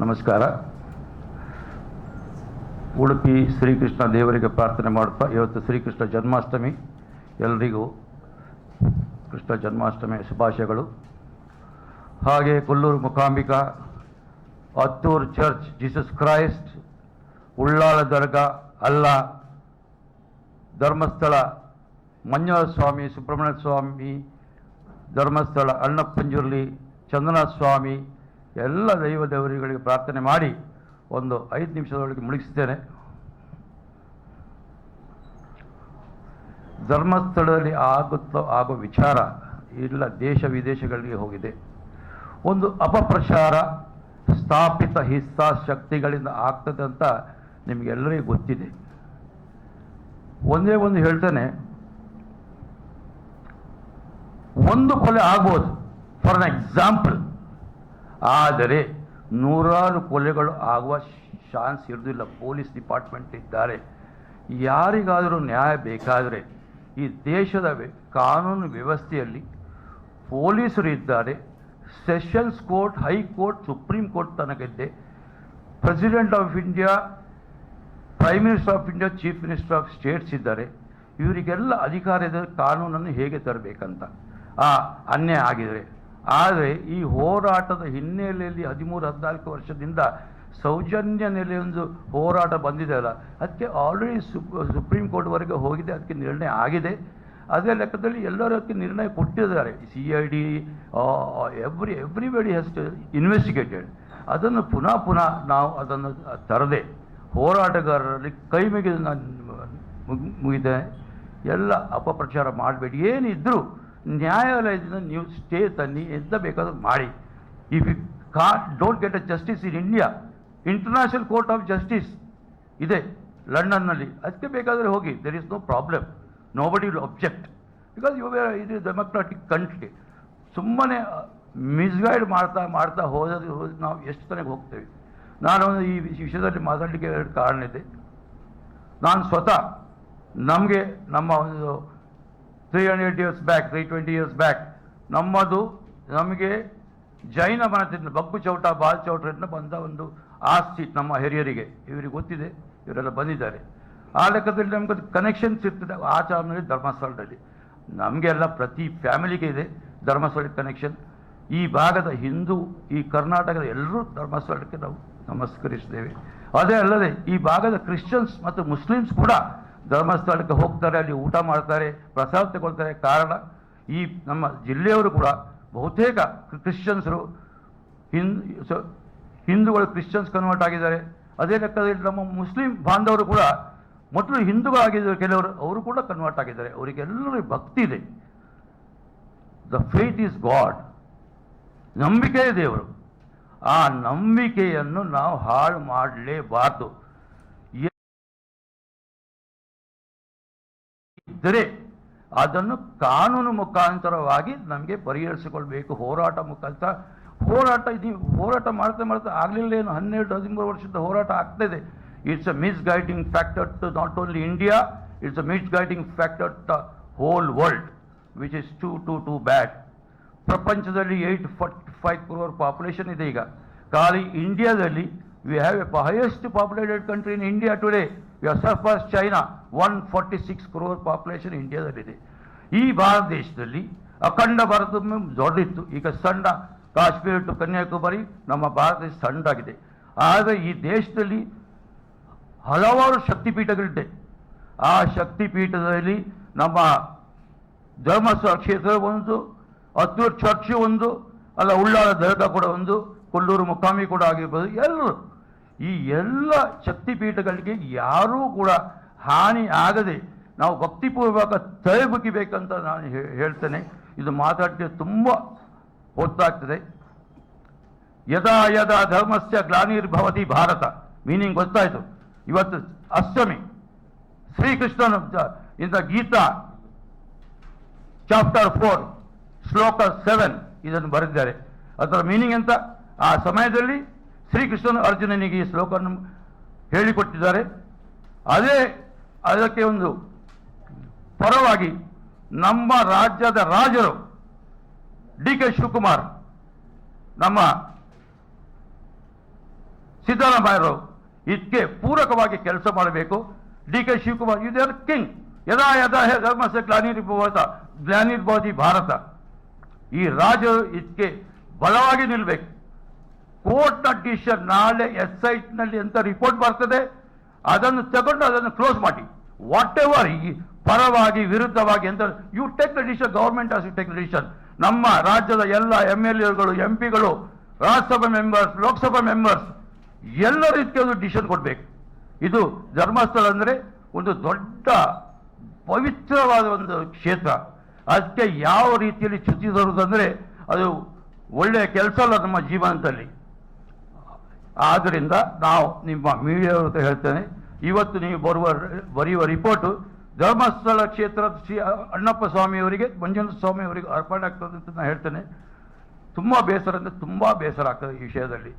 ನಮಸ್ಕಾರ. ಉಡುಪಿ ಶ್ರೀಕೃಷ್ಣ ದೇವರಿಗೆ ಪ್ರಾರ್ಥನೆ ಮಾಡುತ್ತಾ, ಇವತ್ತು ಶ್ರೀಕೃಷ್ಣ ಜನ್ಮಾಷ್ಟಮಿ. ಎಲ್ಲರಿಗೂ ಕೃಷ್ಣ ಜನ್ಮಾಷ್ಟಮಿ ಶುಭಾಶಯಗಳು. ಹಾಗೆ Kollur Mookambika, Attur church, Jesus Christ Ullal ದರ್ಗಾ, ಅಲ್ಲ, ಧರ್ಮಸ್ಥಳ ಮಂಜುನಾಥ ಸ್ವಾಮಿ ಸುಬ್ರಹ್ಮಣ್ಯ ಸ್ವಾಮಿ ಧರ್ಮಸ್ಥಳ, ಅಣ್ಣಪ್ಪಂಜುರ್ಲಿ ಚಂದ್ರನಾಥ ಸ್ವಾಮಿ ಎಲ್ಲ ದೈವ ದೇವರುಗಳಿಗೆ ಪ್ರಾರ್ಥನೆ ಮಾಡಿ ಒಂದು ಐದು ನಿಮಿಷದೊಳಗೆ ಮುಳುಗಿಸ್ತೇನೆ ಧರ್ಮಸ್ಥಳದಲ್ಲಿ ಆಗುತ್ತೋ ಆಗೋ ವಿಚಾರ ಇಲ್ಲ, ದೇಶ ವಿದೇಶಗಳಿಗೆ ಹೋಗಿದೆ. ಒಂದು ಅಪಪ್ರಚಾರ ಸ್ಥಾಪಿತ ಹಿತಾಸಕ್ತಿಗಳಿಂದ ಆಗ್ತದೆ ಅಂತ ನಿಮಗೆಲ್ಲರಿಗೂ ಗೊತ್ತಿದೆ. ಒಂದೇ ಒಂದು ಹೇಳ್ತೇನೆ, ಒಂದು ಕೊಲೆ ಆಗ್ಬೋದು. ಫಾರ್ ಅನ್ ಎಕ್ಸಾಂಪಲ್ ಆದರೆ ನೂರಾರು ಕೊಲೆಗಳು ಆಗುವ ಚಾನ್ಸ್ ಇರೋದಿಲ್ಲ ಪೊಲೀಸ್ ಡಿಪಾರ್ಟ್ಮೆಂಟ್ ಇದ್ದಾರೆ. ಯಾರಿಗಾದರೂ ನ್ಯಾಯ ಬೇಕಾದರೆ ಈ ದೇಶದ ಕಾನೂನು ವ್ಯವಸ್ಥೆಯಲ್ಲಿ ಪೊಲೀಸರು ಇದ್ದಾರೆ. Sessions court high court supreme court ತನಕ ಇದೆ president of India, prime minister of India, chief minister of states ಇದ್ದಾರೆ. ಇವರಿಗೆಲ್ಲ ಅಧಿಕಾರದ ಕಾನೂನನ್ನು ಹೇಗೆ ತರಬೇಕಂತ. ಆ, ಅನ್ಯಾಯ ಆಗಿದರೆ. ಆದರೆ ಈ ಹೋರಾಟದ ಹಿನ್ನೆಲೆಯಲ್ಲಿ ಹದಿಮೂರು, ಹದಿನಾಲ್ಕು ವರ್ಷದಿಂದ ಸೌಜನ್ಯ ನೆಲೆಯೊಂದು ಹೋರಾಟ ಬಂದಿದೆ ಅಲ್ಲ? ಅದಕ್ಕೆ ಆಲ್ರೆಡಿ ಸುಪ್ರೀಂ ಕೋರ್ಟ್ವರೆಗೆ ಹೋಗಿದೆ, ಅದಕ್ಕೆ ನಿರ್ಣಯ ಆಗಿದೆ. ಅದೇ ಲೆಕ್ಕದಲ್ಲಿ ಎಲ್ಲರೂ ಅದಕ್ಕೆ ನಿರ್ಣಯ ಕೊಟ್ಟಿದ್ದಾರೆ. C I D every everybody has to investigated ಅದನ್ನು ಪುನಃ ಪುನಃ ನಾವು ಅದನ್ನು ತರದೆ ಹೋರಾಟಗಾರರಲ್ಲಿ ಕೈ ಮುಗಿದ ನಾನು ಮುಗಿದೆ ಎಲ್ಲ ಅಪಪ್ರಚಾರ ಮಾಡಬೇಡಿ. ಏನಿದ್ರೂ ನ್ಯಾಯಾಲಯದಿಂದ ನೀವು ಸ್ಟೇ ತನ್ನಿ ಎಂತ ಬೇಕಾದ್ರೂ ಮಾಡಿ. ಇಫ್ ಯು ಕಾ don't get a justice in India international court of justice ಇದೆ ಲಂಡನ್ನಲ್ಲಿ ಅದಕ್ಕೆ ಬೇಕಾದರೆ ಹೋಗಿ. There is no problem nobody will object because you were ಇದು ಡೆಮೊಕ್ರಾಟಿಕ್ ಕಂಟ್ರಿ ಸುಮ್ಮನೆ ಮಿಸ್ಗೈಡ್ ಮಾಡ್ತಾ ಮಾಡ್ತಾ ಹೋದ್ರೆ ಹೋದ್ರೆ ನಾವು ಎಷ್ಟು ತನಕ ಹೋಗ್ತೇವೆ? ನಾನು ಈ ವಿಷಯದಲ್ಲಿ ಮಾತಾಡಲಿಕ್ಕೆ ಎರಡು ಕಾರಣ ಇದೆ. ನಾನು ಸ್ವತಃ ನಮಗೆ ನಮ್ಮ ಒಂದು three hundred years back three twenty years back ನಮ್ಮದು ನಮಗೆ ಜೈನ ಮನದಿಂದ, ಬಗ್ಗು ಚೌಟ, ಬಾಲ್ ಚೌಟರಿಂದ ಬಂದ ಒಂದು ಆಸ್ತಿ ನಮ್ಮ ಹಿರಿಯರಿಗೆ. ಇವರಿಗೆ ಗೊತ್ತಿದೆ, ಇವರೆಲ್ಲ ಬಂದಿದ್ದಾರೆ. ಆ ಲೆಕ್ಕದಲ್ಲಿ ನಮ್ಗೆ ಕನೆಕ್ಷನ್ಸ್ ಇರ್ತದೆ ಆಚಾರದಲ್ಲಿ, ಧರ್ಮಸ್ಥಳದಲ್ಲಿ. ನಮಗೆಲ್ಲ ಪ್ರತಿ ಫ್ಯಾಮಿಲಿಗೆ ಇದೆ ಧರ್ಮಸ್ಥಳ ಕನೆಕ್ಷನ್ ಈ ಭಾಗದ ಹಿಂದೂ, ಈ ಕರ್ನಾಟಕದ ಎಲ್ಲರೂ ಧರ್ಮಸ್ಥಳಕ್ಕೆ ನಾವು ನಮಸ್ಕರಿಸ್ತೇವೆ. ಅದೇ ಅಲ್ಲದೆ, ಈ ಭಾಗದ ಕ್ರಿಶ್ಚಿಯನ್ಸ್ ಮತ್ತು ಮುಸ್ಲಿಮ್ಸ್ ಕೂಡ ಧರ್ಮಸ್ಥಳಕ್ಕೆ ಹೋಗ್ತಾರೆ, ಅಲ್ಲಿ ಊಟ ಮಾಡ್ತಾರೆ, ಪ್ರಸಾದ ತಗೊಳ್ತಾರೆ. ಕಾರಣ, ಈ ನಮ್ಮ ಜಿಲ್ಲೆಯವರು ಕೂಡ ಬಹುತೇಕ ಕ್ರಿಶ್ಚಿಯನ್ಸರು, ಹಿಂದ್ ಹಿಂದೂಗಳು ಕ್ರಿಶ್ಚಿಯನ್ಸ್ ಕನ್ವರ್ಟ್ ಆಗಿದ್ದಾರೆ. ಅದೇ ಲೆಕ್ಕದಲ್ಲಿ ನಮ್ಮ ಮುಸ್ಲಿಂ ಬಾಂಧವರು ಕೂಡ ಮೊದಲು ಹಿಂದೂಗಳಾಗಿದ್ದರು ಕೆಲವರು, ಅವರು ಕೂಡ ಕನ್ವರ್ಟ್ ಆಗಿದ್ದಾರೆ. ಅವರಿಗೆಲ್ಲರಿಗೂ ಭಕ್ತಿ ಇದೆ. ದ ಫೇತ್ ಈಸ್ ಗಾಡ್ ನಂಬಿಕೆಯೇ ದೇವರು ಆ ನಂಬಿಕೆಯನ್ನು ನಾವು ಹಾಳು ಮಾಡಲೇಬಾರ್ದು. ಇದ್ದರೆ ಅದನ್ನು ಕಾನೂನು ಮುಖಾಂತರವಾಗಿ ನಮಗೆ ಪರಿಹರಿಸಿಕೊಳ್ಬೇಕು. ಹೋರಾಟ ಮುಖಾಂತರ ಹೋರಾಟ ಇದು ಹೋರಾಟ ಮಾಡ್ತಾ ಮಾಡ್ತಾ ಆಗಲಿಲ್ಲ ಏನು? ಹನ್ನೆರಡು, ಹದಿಮೂರು ವರ್ಷದ ಹೋರಾಟ ಆಗ್ತಾಯಿದೆ it's a misguiding factor to not only India it's a misguiding factor the whole world which is too too too bad ಪ್ರಪಂಚದಲ್ಲಿ eight forty five crore population ಇದೆ ಈಗ. ಖಾಲಿ ಇಂಡಿಯಾದಲ್ಲಿ we have a highest populated country in India today are surpass China one forty six crore population ಇಂಡಿಯಾದಲ್ಲಿದೆ ಈ ಭಾರತ ದೇಶದಲ್ಲಿ ಅಖಂಡ ಭಾರತ ದೊಡ್ಡಿತ್ತು ಈಗ ಸಣ್ಣ ಕಾಶ್ಮೀರ ಟು ಕನ್ಯಾಕುಮಾರಿ ನಮ್ಮ ಭಾರತ ದೇಶ ಸಣ್ಣದಾಗಿದೆ. ಆದರೆ ಈ ದೇಶದಲ್ಲಿ ಹಲವಾರು ಶಕ್ತಿಪೀಠಗಳಿದೆ. ಆ ಶಕ್ತಿಪೀಠದಲ್ಲಿ ನಮ್ಮ ಧರ್ಮಸ್ಥಳ ಕ್ಷೇತ್ರ ಒಂದು ಹತ್ತೂರು ಚರ್ಚ್ ಒಂದು, ಅಲ್ಲ ಉಳ್ಳಾಳ ದರ್ಗಾ ಕೂಡ ಒಂದು, ಕೊಲ್ಲೂರು ಮುಖಾಮಿ ಕೂಡ ಆಗಿರ್ಬೋದು. ಎಲ್ಲರೂ ಈ ಎಲ್ಲ ಶಕ್ತಿಪೀಠಗಳಿಗೆ ಯಾರೂ ಕೂಡ ಹಾನಿ ಆಗದೆ ನಾವು ಭಕ್ತಿಪೂರ್ವಕ ತಲೆ ಬುಗಿಬೇಕಂತ ನಾನು ಹೇಳ್ತೇನೆ. ಇದು ಮಾತಾಡಕ್ಕೆ ತುಂಬ ಹೊತ್ತಾಗ್ತದೆ. ಯದಾ ಯದಾ ಧರ್ಮಸ್ಯ ಗ್ಲಾನಿರ್ಭವತಿ ಭಾರತ. ಮೀನಿಂಗ್ ಗೊತ್ತಾಯಿತು. ಇವತ್ತು ಅಷ್ಟಮಿ. ಶ್ರೀಕೃಷ್ಣನ ಇಂಥ ಗೀತಾ, ಚಾಪ್ಟರ್ ಫೋರ್, ಶ್ಲೋಕ ಸೆವೆನ್ ಇದನ್ನು ಬರೆದಿದ್ದಾರೆ. ಅದರ ಮೀನಿಂಗ್ ಅಂತ ಆ ಸಮಯದಲ್ಲಿ ಶ್ರೀಕೃಷ್ಣನು ಅರ್ಜುನನಿಗೆ ಈ ಶ್ಲೋಕವನ್ನು ಹೇಳಿಕೊಟ್ಟಿದ್ದಾರೆ. ಅದೇ ಅದಕ್ಕೆ ಒಂದು ಪರವಾಗಿ ನಮ್ಮ ರಾಜ್ಯದ ರಾಜರು ಡಿ ಕೆ ಶಿವಕುಮಾರ್, ನಮ್ಮ ಸಿದ್ದರಾಮಯ್ಯರು ಇದಕ್ಕೆ ಪೂರಕವಾಗಿ ಕೆಲಸ ಮಾಡಬೇಕು. D K Shivakumar you are king ಯದಾ ಯದಾ ಹೇ ಧರ್ಮಸ್ಯ ಗ್ಲಾನಿರ್ಭವತ ಗ್ಲಾನಿರ್ಭವತಿ ಭಾರತ. ಈ ರಾಜರು ಇದಕ್ಕೆ ಬಲವಾಗಿ ನಿಲ್ಬೇಕು. ಕೋರ್ಟ್ನ ಡಿಸಿಷನ್ ನಾಳೆ ಎಸ್ ಐ ನಲ್ಲಿ ಅಂತ ರಿಪೋರ್ಟ್ ಬರ್ತದೆ. ಅದನ್ನು ತಗೊಂಡು ಅದನ್ನು ಕ್ಲೋಸ್ ಮಾಡಿ. ವಾಟ್ ಎವರ್ ಈ ಪರವಾಗಿ, ವಿರುದ್ಧವಾಗಿ ಅಂತ you take the decision government as you take decision ನಮ್ಮ ರಾಜ್ಯದ ಎಲ್ಲ ಎಂ ಎಲ್ ಎಗಳು ಎಂ ಪಿಗಳು ರಾಜ್ಯಸಭಾ ಮೆಂಬರ್ಸ್ ಲೋಕಸಭಾ ಮೆಂಬರ್ಸ್ ಎಲ್ಲ ರೀತಿಯ ಒಂದು ಡಿಸಿಷನ್ ಕೊಡಬೇಕು. ಇದು ಧರ್ಮಸ್ಥಳ ಅಂದರೆ ಒಂದು ದೊಡ್ಡ ಪವಿತ್ರವಾದ ಒಂದು ಕ್ಷೇತ್ರ. ಅದಕ್ಕೆ ಯಾವ ರೀತಿಯಲ್ಲಿ ಚ್ಯುತಿ ತರುವುದಂದರೆ ಅದು ಒಳ್ಳೆಯ ಕೆಲಸ ಅಲ್ಲ ನಮ್ಮ ಜೀವನದಲ್ಲಿ. ಆದ್ದರಿಂದ ನಾವು ನಿಮ್ಮ ಮೀಡಿಯಾ ಅಂತ ಹೇಳ್ತೇನೆ. ಇವತ್ತು ನೀವು ಬರುವ ಬರೆಯುವ ರಿಪೋರ್ಟು ಧರ್ಮಸ್ಥಳ ಕ್ಷೇತ್ರದ ಶ್ರೀ ಅಣ್ಣಪ್ಪ ಸ್ವಾಮಿಯವರಿಗೆ, ಮಂಜುನಾಥ ಸ್ವಾಮಿಯವರಿಗೆ ಅರ್ಪಣೆ ಆಗ್ತದೆ ಅಂತ ನಾನು ಹೇಳ್ತೇನೆ. ತುಂಬ ಬೇಸರ ಅಂದರೆ ತುಂಬ ಬೇಸರ ಆಗ್ತದೆ ಈ ವಿಷಯದಲ್ಲಿ.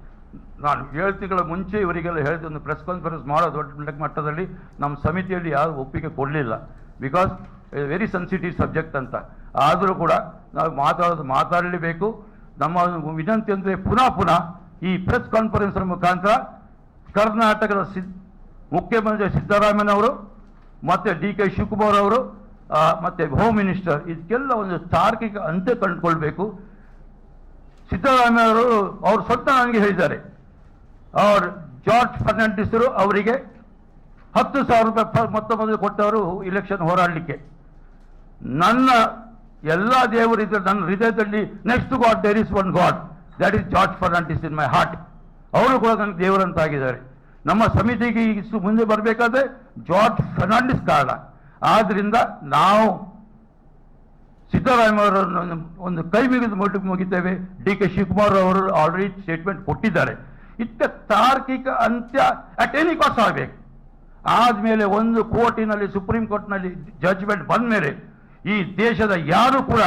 ನಾನು ಏಳು ತಿಂಗಳ ಮುಂಚೆ ಇವರಿಗೆಲ್ಲ ಹೇಳಿದ ಒಂದು ಪ್ರೆಸ್ ಕಾನ್ಫರೆನ್ಸ್ ಮಾಡೋ ದೊಡ್ಡ ಮಟ್ಟದಲ್ಲಿ ನಮ್ಮ ಸಮಿತಿಯಲ್ಲಿ ಯಾರು ಒಪ್ಪಿಗೆ ಕೊಡಲಿಲ್ಲ. ಬಿಕಾಸ್ ವೆರಿ ಸೆನ್ಸಿಟಿವ್ ಸಬ್ಜೆಕ್ಟ್ ಅಂತ. ಆದರೂ ಕೂಡ ನಾವು ಮಾತಾಡೋದು ಮಾತಾಡಲೇಬೇಕು. ನಮ್ಮ ವಿನಂತಿ ಅಂದರೆ ಪುನಃ ಪುನಃ ಈ ಪ್ರೆಸ್ ಕಾನ್ಫರೆನ್ಸ್ ಮುಖಾಂತರ ಕರ್ನಾಟಕದ ಸಿದ್ ಮುಖ್ಯಮಂತ್ರಿ ಸಿದ್ದರಾಮಯ್ಯನವರು ಮತ್ತು ಡಿ ಕೆ ಶಿವಕುಮಾರ್ ಅವರು ಮತ್ತೆ ಹೋಮ್ ಮಿನಿಸ್ಟರ್ ಇದಕ್ಕೆಲ್ಲ ಒಂದು ತಾರ್ಕಿಕ ಅಂತ್ಯ ಕಂಡುಕೊಳ್ಬೇಕು. ಸಿದ್ದರಾಮಯ್ಯ ಅವರು ಸ್ವತಃ ನನಗೆ ಹೇಳಿದ್ದಾರೆ. ಅವರು ಜಾರ್ಜ್ ಫರ್ನಾಂಡಿಸರು ಅವರಿಗೆ ಹತ್ತು ಸಾವಿರ ರೂಪಾಯಿ ಮೊತ್ತ ಮೊದಲು ಕೊಟ್ಟವರು ಇಲೆಕ್ಷನ್ ಹೋರಾಡಲಿಕ್ಕೆ. ನನ್ನ ಎಲ್ಲ ದೇವರಿದ್ದ, ನನ್ನ ಹೃದಯದಲ್ಲಿ next God there is one God that is George Fernandes in my heart ಅವರು ಕೂಡ ನನಗೆ ದೇವರಂತಾಗಿದ್ದಾರೆ. ನಮ್ಮ ಸಮಿತಿಗೆ ಸು- ಮುಂದೆ ಬರಬೇಕಾದ್ರೆ ಜಾರ್ಜ್ ಫರ್ನಾಂಡಿಸ್ ಕಾರಣ. ಆದ್ದರಿಂದ ನಾವು ಸಿದ್ದರಾಮಯ್ಯವರನ್ನು ಒಂದು- ಕೈ ಮುಗಿದು ಮುಟ್ಟು ಮುಗಿತೇವೆ. ಡಿ ಕೆ ಶಿವಕುಮಾರ್ ಅವರು ಆಲ್ರೆಡಿ ಸ್ಟೇಟ್ಮೆಂಟ್ ಕೊಟ್ಟಿದ್ದಾರೆ. ಇತ್ತ ತಾರ್ಕಿಕ ಅಂತ್ಯ ಅಟ್ ಎನಿ ಕಾಸ್ಟ್ ಆಗಬೇಕು. ಆದಮೇಲೆ ಒಂದು ಕೋರ್ಟಿನಲ್ಲಿ, ಸುಪ್ರೀಂ ಕೋರ್ಟ್ನಲ್ಲಿ ಜಡ್ಜ್ಮೆಂಟ್ ಬಂದ ಮೇಲೆ ಈ ದೇಶದ ಯಾರು ಕೂಡ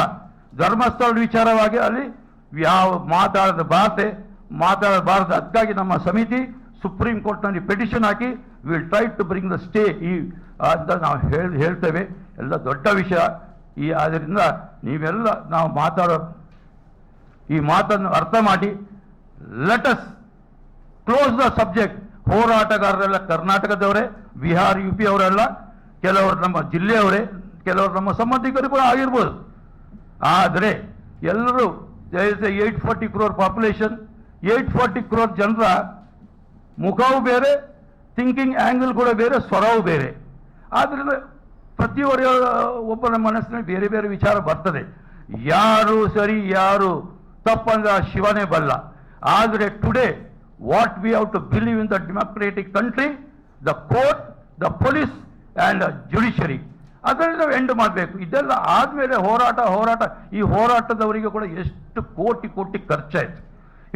ಧರ್ಮಸ್ಥಳ ವಿಚಾರವಾಗಿ ಅಲ್ಲಿ ಯಾವ ಮಾತಾಡದ ಬಾರದೆ ಮಾತಾಡಬಾರದು ಅದಕ್ಕಾಗಿ ನಮ್ಮ ಸಮಿತಿ ಸುಪ್ರೀಂ ಕೋರ್ಟ್ನಲ್ಲಿ petition hockey will try to bring the stay ಈ, ಅಂತ ನಾವು ಹೇಳಿ, ಹೇಳ್ತೇವೆ. ಎಲ್ಲ ದೊಡ್ಡ ವಿಷಯ. ಈ ಆದ್ದರಿಂದ ನೀವೆಲ್ಲ ನಾವು ಮಾತಾಡೋ ಈ ಮಾತನ್ನು ಅರ್ಥ ಮಾಡಿ. ಲೆಟಸ್ ಕ್ಲೋಸ್ ದ ಸಬ್ಜೆಕ್ಟ್ ಹೋರಾಟಗಾರರೆಲ್ಲ ಕರ್ನಾಟಕದವರೇ, ಬಿಹಾರ್ ಯು ಪಿ ಅವರೆಲ್ಲ, ಕೆಲವರು ನಮ್ಮ ಜಿಲ್ಲೆಯವರೇ, ಕೆಲವರು ನಮ್ಮ ಸಂಬಂಧಿಕರು ಕೂಡ ಆಗಿರ್ಬೋದು. ಆದರೆ ಎಲ್ಲರೂ eight forty crore population eight forty crore ಜನರ ಮುಖವೂ ಬೇರೆ ಥಿಂಕಿಂಗ್ ಆ್ಯಂಗಲ್ ಕೂಡ ಬೇರೆ ಸ್ವರವೂ ಬೇರೆ ಆದ್ದರಿಂದ ಪ್ರತಿಯೊಬ್ಬರ ಒಬ್ಬನ ಮನಸ್ಸಿನಲ್ಲಿ ಬೇರೆ ಬೇರೆ ವಿಚಾರ ಬರ್ತದೆ ಯಾರು ಸರಿ ಯಾರು ತಪ್ಪಂದ್ರೆ ಆ ಶಿವನೇ ಬಲ್ಲ ಆದರೆ today what we have to believe in the democratic country the court the police and judiciary ನಾವು ಎಂಡ್ ಮಾಡಬೇಕು ಇದೆಲ್ಲ ಆದಮೇಲೆ ಹೋರಾಟ ಹೋರಾಟ. ಈ ಹೋರಾಟದವರಿಗೆ ಕೂಡ ಎಷ್ಟು ಕೋಟಿ ಕೋಟಿ ಖರ್ಚಾಯಿತು.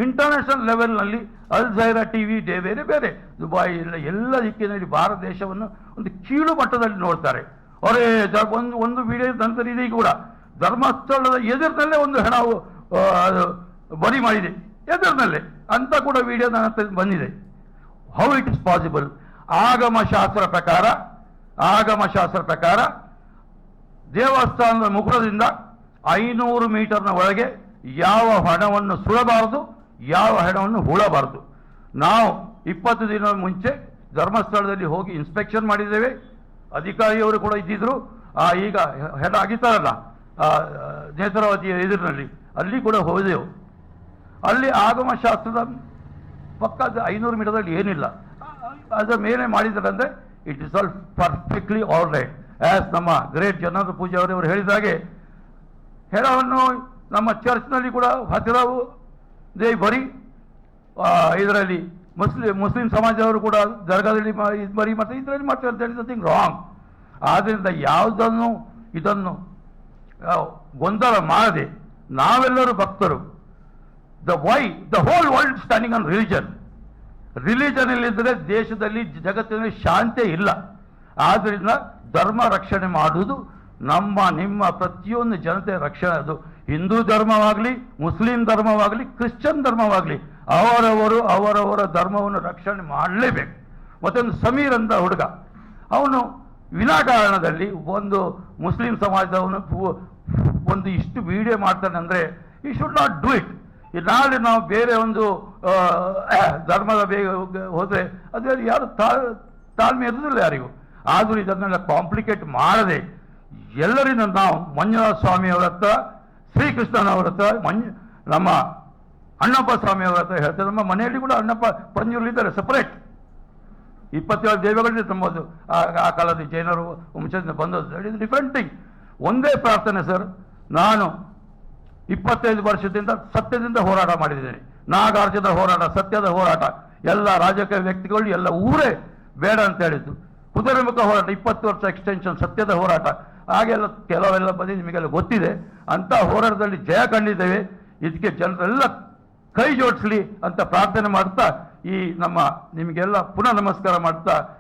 ಇಂಟರ್ನ್ಯಾಷನಲ್ ಲೆವೆಲ್ನಲ್ಲಿ ಅಲ್ ಜೈರಾ ಟಿ ವಿ ಬೇರೆ ಬೇರೆ ದುಬಾಯಿ ಎಲ್ಲ ಎಲ್ಲ ದಿಕ್ಕಿನಲ್ಲಿ ಭಾರತ ದೇಶವನ್ನು ಒಂದು ಕೀಳು ಮಟ್ಟದಲ್ಲಿ ನೋಡ್ತಾರೆ. ಅವರೇ ಒಂದು ಒಂದು ವಿಡಿಯೋ ನಂತರ ಇದೆ ಕೂಡ. ಧರ್ಮಸ್ಥಳದ ಎದುರಿನಲ್ಲೇ ಒಂದು ಹೆಣ ಬರಿ ಮಾಡಿದೆ. ಎದುರಿನಲ್ಲೇ. ಅಂತ ಕೂಡ ವಿಡಿಯೋ ನನ್ನ ಬಂದಿದೆ. ಹೌ ಇಟ್ ಇಸ್ ಪಾಸಿಬಲ್ ಆಗಮ ಶಾಸ್ತ್ರ ಪ್ರಕಾರ ಆಗಮ ಶಾಸ್ತ್ರ ಪ್ರಕಾರ ದೇವಸ್ಥಾನದ ಮುಖದಿಂದ ಐನೂರು ಮೀಟರ್ನ ಒಳಗೆ ಯಾವ ಹಣವನ್ನು ಸುಡಬಾರದು, ಯಾವ ಹಣವನ್ನು ಹೂಳಬಾರದು. ನಾವು ಇಪ್ಪತ್ತು ದಿನ ಮುಂಚೆ ಧರ್ಮಸ್ಥಳದಲ್ಲಿ ಹೋಗಿ ಇನ್ಸ್ಪೆಕ್ಷನ್ ಮಾಡಿದ್ದೇವೆ. ಅಧಿಕಾರಿಯವರು ಕೂಡ ಇದ್ದಿದ್ರು. ಈಗ ಹೆಣ ಆಗಿತ್ತಾರಲ್ಲ ನೇತ್ರಾವತಿ ನೇತ್ರಾವತಿಯ ಎದುರಿನಲ್ಲಿ. ಅಲ್ಲಿ ಕೂಡ ಹೋದೆವು. ಅಲ್ಲಿ ಆಗಮ ಶಾಸ್ತ್ರದ ಪಕ್ಕದ ಐನೂರು ಮೀಟರ್ದಲ್ಲಿ ಏನಿಲ್ಲ. ಅದರ ಮೇಲೆ ಮಾಡಿದ್ರಂದ್ರೆ it is all perfectly all right as ನಮ್ಮ ಗ್ರೇಟ್ ಜನಾರ್ದ ಪೂಜೆ ಅವರವರು ಹೇಳಿದ ಹಾಗೆ ನಮ್ಮ ಚರ್ಚ್ನಲ್ಲಿ ಕೂಡ ಹತ್ತಿರವು ದೇ ಬರಿ ಇದರಲ್ಲಿ ಮುಸ್ಲಿಂ ಮುಸ್ಲಿಂ ಸಮಾಜದವರು ಕೂಡ ದರ್ಗಾದಲ್ಲಿ ಇದ್ ಬರಿ ಮತ್ತು ಇದರಲ್ಲಿ ಮಾಡ್ತಾರೆ ದಟ್ ಇಸ್ ನಥಿಂಗ್ ರಾಂಗ್ ಆದ್ದರಿಂದ ಯಾವುದನ್ನು ಇದನ್ನು ಗೊಂದಲ ಮಾಡದೆ ನಾವೆಲ್ಲರೂ ಭಕ್ತರು. The way the whole world standing on religion religion ಇಲ್ಲಿದ್ದರೆ ದೇಶದಲ್ಲಿ ಜಗತ್ತಿನಲ್ಲಿ ಶಾಂತಿ ಇಲ್ಲ. ಆದ್ದರಿಂದ ಧರ್ಮ ರಕ್ಷಣೆ ಮಾಡುವುದು ನಮ್ಮ, ನಿಮ್ಮ ಪ್ರತಿಯೊಂದು ಜನತೆ ರಕ್ಷಣೆ. ಅದು ಹಿಂದೂ ಧರ್ಮವಾಗಲಿ, ಮುಸ್ಲಿಂ ಧರ್ಮವಾಗಲಿ, ಕ್ರಿಶ್ಚಿಯನ್ ಧರ್ಮವಾಗಲಿ, ಅವರವರು ಅವರವರ ಧರ್ಮವನ್ನು ರಕ್ಷಣೆ ಮಾಡಲೇಬೇಕು. ಮತ್ತೊಂದು ಸಮೀರ್ ಅಂತ ಹುಡುಗ. ಅವನು ವಿನಾಕಾರಣದಲ್ಲಿ ಒಂದು ಮುಸ್ಲಿಂ ಸಮಾಜದವನು ಒಂದು ಇಷ್ಟು ವಿಡಿಯೋ ಮಾಡ್ತಾನೆ ಅಂದರೆ ಈ ಶುಡ್ ನಾಟ್ ಡೂ ಇಟ್ ನಾಳೆ ನಾವು ಬೇರೆ ಒಂದು ಧರ್ಮದ ಬೇಗ ಹೋದರೆ ಅದೇ ಯಾರು ತಾ- ತಾಳ್ಮೆ ಇರುವುದಿಲ್ಲ ಯಾರಿಗೂ. ಆದರೂ ಇದನ್ನೆಲ್ಲ ಕಾಂಪ್ಲಿಕೇಟ್ ಮಾಡದೆ ಎಲ್ಲರಿಂದ ನಾವು ಮಂಜುನಾಥ ಸ್ವಾಮಿಯವರ ಹತ್ರ ಶ್ರೀಕೃಷ್ಣನವರ ಹತ್ರ ಮಂಜು ನಮ್ಮ ಅಣ್ಣಪ್ಪ ಸ್ವಾಮಿಯವರ ಹತ್ರ ಹೇಳ್ತಾರೆ ನಮ್ಮ ಮನೆಯಲ್ಲಿ ಕೂಡ ಅಣ್ಣಪ್ಪ ಪಂಜುರ್ಲಿದ್ದಾರೆ ಸಪ್ರೇಟ್ ಇಪ್ಪತ್ತೇಳು ದೇವಗಳಲ್ಲಿ ತುಂಬೋದು. ಆ ಕಾಲದ ಜೈನರು ವಂಶದಿಂದ ಬಂದದ್ದು. ಇಸ್ ಡಿಫ್ರೆಂಟ್ ಥಿಂಗ್ ಒಂದೇ ಪ್ರಾರ್ಥನೆ ಸರ್. ನಾನು ಇಪ್ಪತ್ತೈದು ವರ್ಷದಿಂದ ಸತ್ಯದಿಂದ ಹೋರಾಟ ಮಾಡಿದ್ದೇನೆ. ನಾಗಾರ್ಜುನ ಹೋರಾಟ, ಸತ್ಯದ ಹೋರಾಟ. ಎಲ್ಲ ರಾಜಕೀಯ ವ್ಯಕ್ತಿಗಳು, ಎಲ್ಲ ಊರೇ ಬೇಡ ಅಂತ ಹೇಳಿದ್ದು. ಕುದುರೆಮುಖ ಹೋರಾಟ, ಇಪ್ಪತ್ತು ವರ್ಷ ಎಕ್ಸ್ಟೆನ್ಷನ್ ಸತ್ಯದ ಹೋರಾಟ. ಹಾಗೆಲ್ಲ ಕೆಲವೆಲ್ಲ ಬಂದು ನಿಮಗೆಲ್ಲ ಗೊತ್ತಿದೆ. ಅಂತ ಹೋರಾಟದಲ್ಲಿ ಜಯ ಕಂಡಿದ್ದೇವೆ. ಇದಕ್ಕೆ ಜನರೆಲ್ಲ ಕೈ ಜೋಡಿಸ್ಲಿ ಅಂತ ಪ್ರಾರ್ಥನೆ ಮಾಡ್ತಾ ಈ ನಮ್ಮ ನಿಮಗೆಲ್ಲ ಪುನಃ ನಮಸ್ಕಾರ ಮಾಡ್ತಾ